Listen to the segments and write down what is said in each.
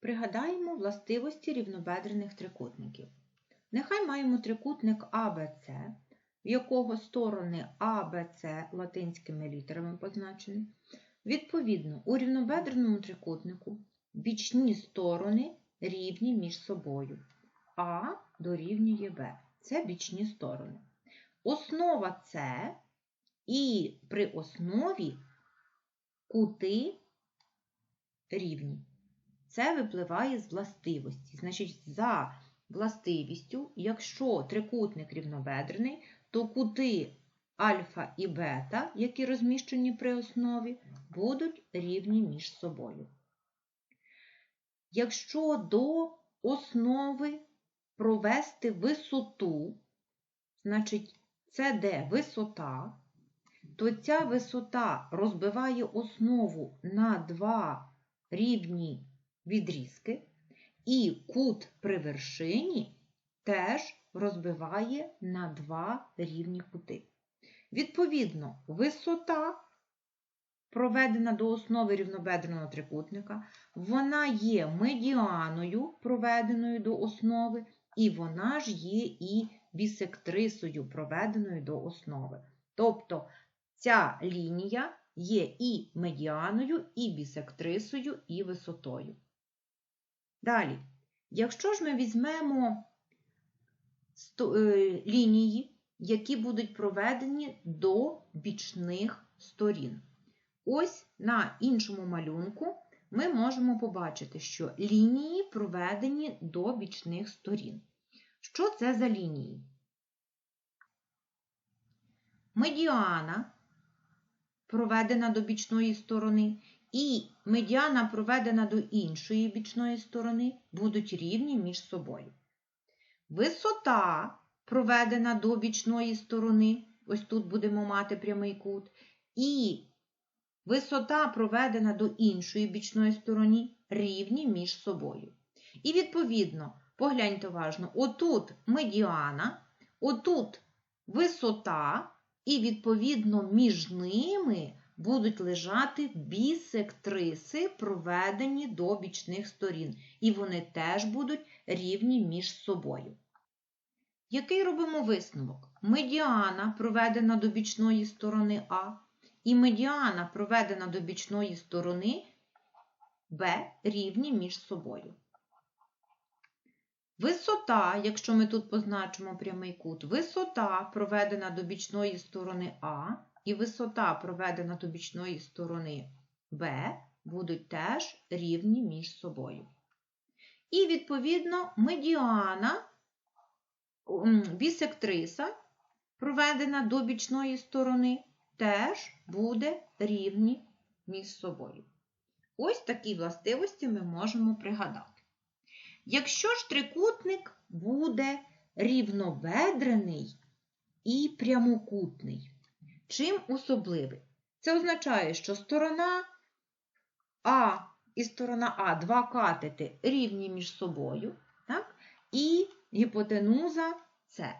Пригадаємо властивості рівнобедрених трикутників. Нехай маємо трикутник АБЦ, в якого сторони АБЦ латинськими літерами позначені. Відповідно, у рівнобедреному трикутнику бічні сторони рівні між собою. А дорівнює Б. Це бічні сторони. Основа С і при основі кути рівні. Це випливає з властивості. Значить, за властивістю, якщо трикутник рівнобедрений, то кути альфа і бета, які розміщені при основі, будуть рівні між собою. Якщо до основи провести висоту, значить, це де висота, то ця висота розбиває основу на два рівні відрізки, і кут при вершині теж розбиває на два рівні кути. Відповідно, висота, проведена до основи рівнобедреного трикутника, вона є медіаною, проведеною до основи, і вона ж є і бісектрисою, проведеною до основи. Тобто ця лінія є і медіаною, і бісектрисою, і висотою. Далі, якщо ж ми візьмемо е, лінії, які будуть проведені до бічних сторін. Ось на іншому малюнку ми можемо побачити, що лінії проведені до бічних сторін. Що це за лінії? Медіана проведена до бічної сторони, і медіана проведена до іншої бічної сторони, будуть рівні між собою. Висота проведена до бічної сторони, ось тут будемо мати прямий кут, і висота проведена до іншої бічної сторони, рівні між собою. І відповідно, погляньте уважно, отут медіана, отут висота, і відповідно між ними будуть лежати бісектриси, проведені до бічних сторін, і вони теж будуть рівні між собою. Який робимо висновок? Медіана проведена до бічної сторони А, і медіана проведена до бічної сторони Б рівні між собою. Висота, якщо ми тут позначимо прямий кут, висота проведена до бічної сторони А і висота проведена до бічної сторони Б будуть теж рівні між собою. І, відповідно, медіана бісектриса, проведена до бічної сторони, теж буде рівні між собою. Ось такі властивості ми можемо пригадати. Якщо ж трикутник буде рівнобедрений і прямокутний, чим особливий? Це означає, що сторона А і сторона А, два катети рівні між собою, так? і гіпотенуза С.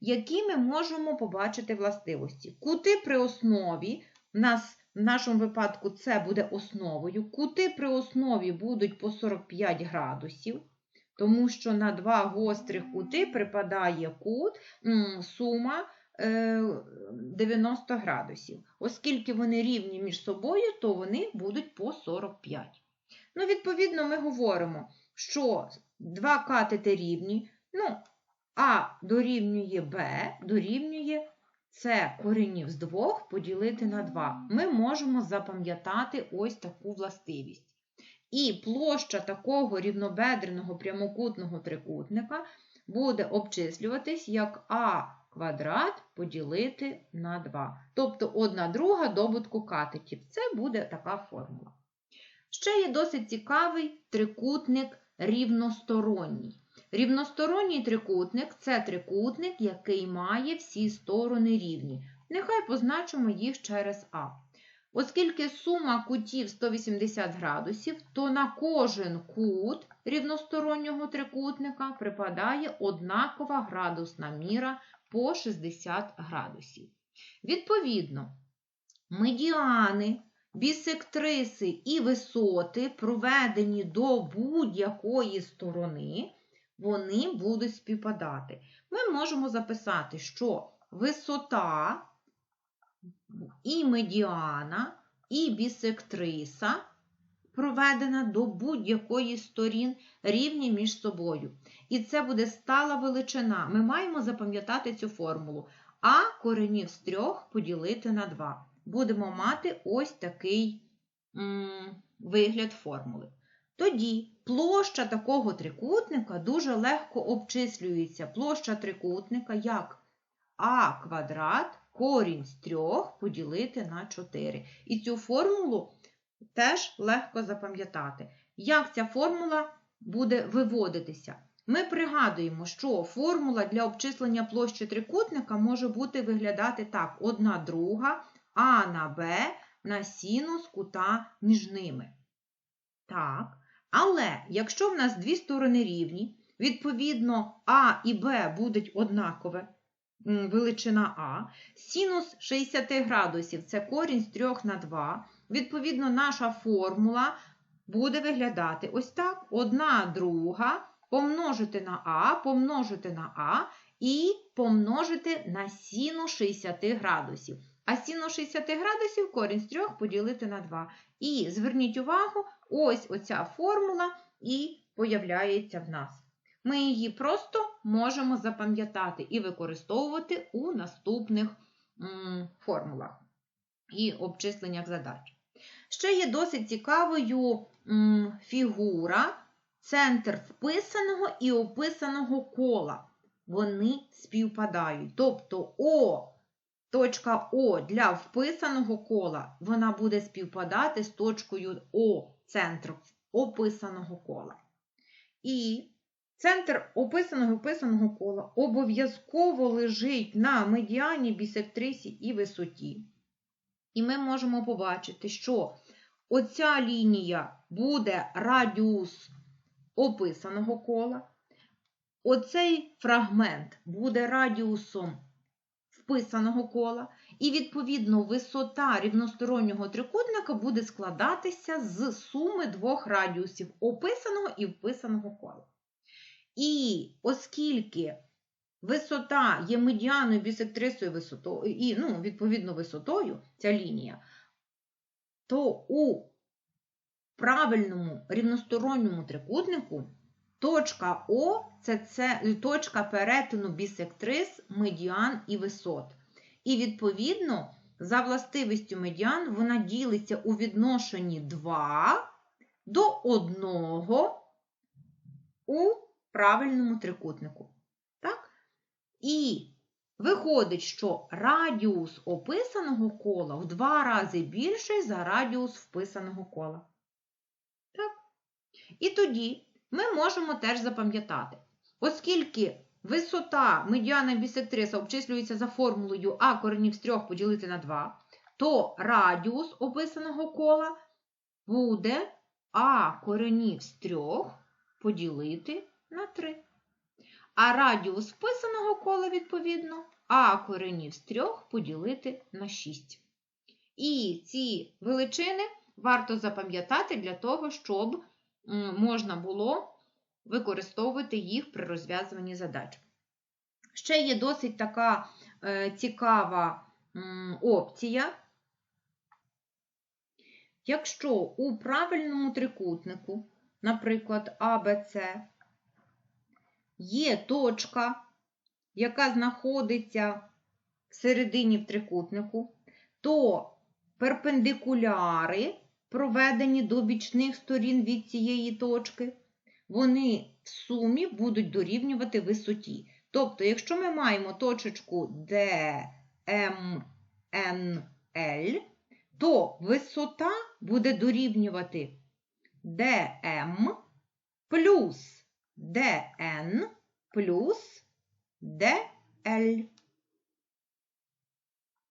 Які ми можемо побачити властивості? Кути при основі, в нас в нашому випадку це буде основою. Кути при основі будуть по 45 градусів, тому що на два гострих кути припадає кут, сума 90 градусів. Оскільки вони рівні між собою, то вони будуть по 45. Ну, відповідно, ми говоримо, що два катети рівні, ну, А дорівнює Б, дорівнює С коренів з двох поділити на 2. Ми можемо запам'ятати ось таку властивість. І площа такого рівнобедреного прямокутного трикутника буде обчислюватись як А квадрат поділити на 2. Тобто 1 друга добутку катетів. Це буде така формула. Ще є досить цікавий трикутник рівносторонній. Рівносторонній трикутник це трикутник, який має всі сторони рівні. Нехай позначимо їх через А. Оскільки сума кутів 180 градусів, то на кожен кут рівностороннього трикутника припадає однакова градусна міра по 60 градусів. Відповідно, медіани бісектриси і висоти, проведені до будь-якої сторони, вони будуть співпадати. Ми можемо записати, що висота і медіана, і бісектриса проведена до будь-якої сторін рівні між собою. І це буде стала величина. Ми маємо запам'ятати цю формулу. А коренів з трьох поділити на 2. Будемо мати ось такий вигляд формули. Тоді площа такого трикутника дуже легко обчислюється. Площа трикутника як а квадрат корінь з 3 поділити на 4. І цю формулу теж легко запам'ятати. Як ця формула буде виводитися? Ми пригадуємо, що формула для обчислення площі трикутника може бути виглядати так: 1 друга а на Б на синус кута між ними. Так. Але якщо в нас дві сторони рівні, відповідно А і Б будуть однакове, величина А, синус 60 градусів це корінь з 3 на 2. Відповідно, наша формула буде виглядати ось так: 1 друга помножити на А, помножити на А і помножити на синус 60 градусів. А синус 60 градусів корінь з 3 поділити на 2. І зверніть увагу, ось оця формула і появляється в нас. Ми її просто можемо запам'ятати і використовувати у наступних формулах і обчисленнях задач. Ще є досить цікавою фігура, центр вписаного і описаного кола. Вони співпадають. Тобто О, точка О для вписаного кола, вона буде співпадати з точкою О, центр описаного кола. І центр описаного описаного кола обов'язково лежить на медіані, бісектрисі і висоті. І ми можемо побачити, що оця лінія буде радіус описаного кола. Оцей фрагмент буде радіусом вписаного кола, і, відповідно, висота рівностороннього трикутника буде складатися з суми двох радіусів описаного і вписаного кола. І оскільки висота є медіаною бісектрисою висотою, і, ну, відповідно, висотою ця лінія, то у правильному рівносторонньому трикутнику точка О це, це точка перетину бісектрис, медіан і висот. І, відповідно, за властивістю медіан вона ділиться у відношенні 2 до 1 у правильному трикутнику. Так? І виходить, що радіус описаного кола в два рази більший за радіус вписаного кола. Так? І тоді ми можемо теж запам'ятати, оскільки висота медіана бісектриса обчислюється за формулою А коренів з 3 поділити на 2, то радіус описаного кола буде А коренів з 3 поділити на 3. А радіус вписаного кола, відповідно, А коренів з 3 поділити на 6. І ці величини варто запам'ятати для того, щоб можна було використовувати їх при розв'язуванні задач. Ще є досить така е, цікава опція. Якщо у правильному трикутнику, наприклад, АБЦ, є точка, яка знаходиться всередині в трикутнику, то перпендикуляри, проведені до бічних сторін від цієї точки, вони в сумі будуть дорівнювати висоті. Тобто, якщо ми маємо точечку DMNL, то висота буде дорівнювати DM плюс DN плюс DL.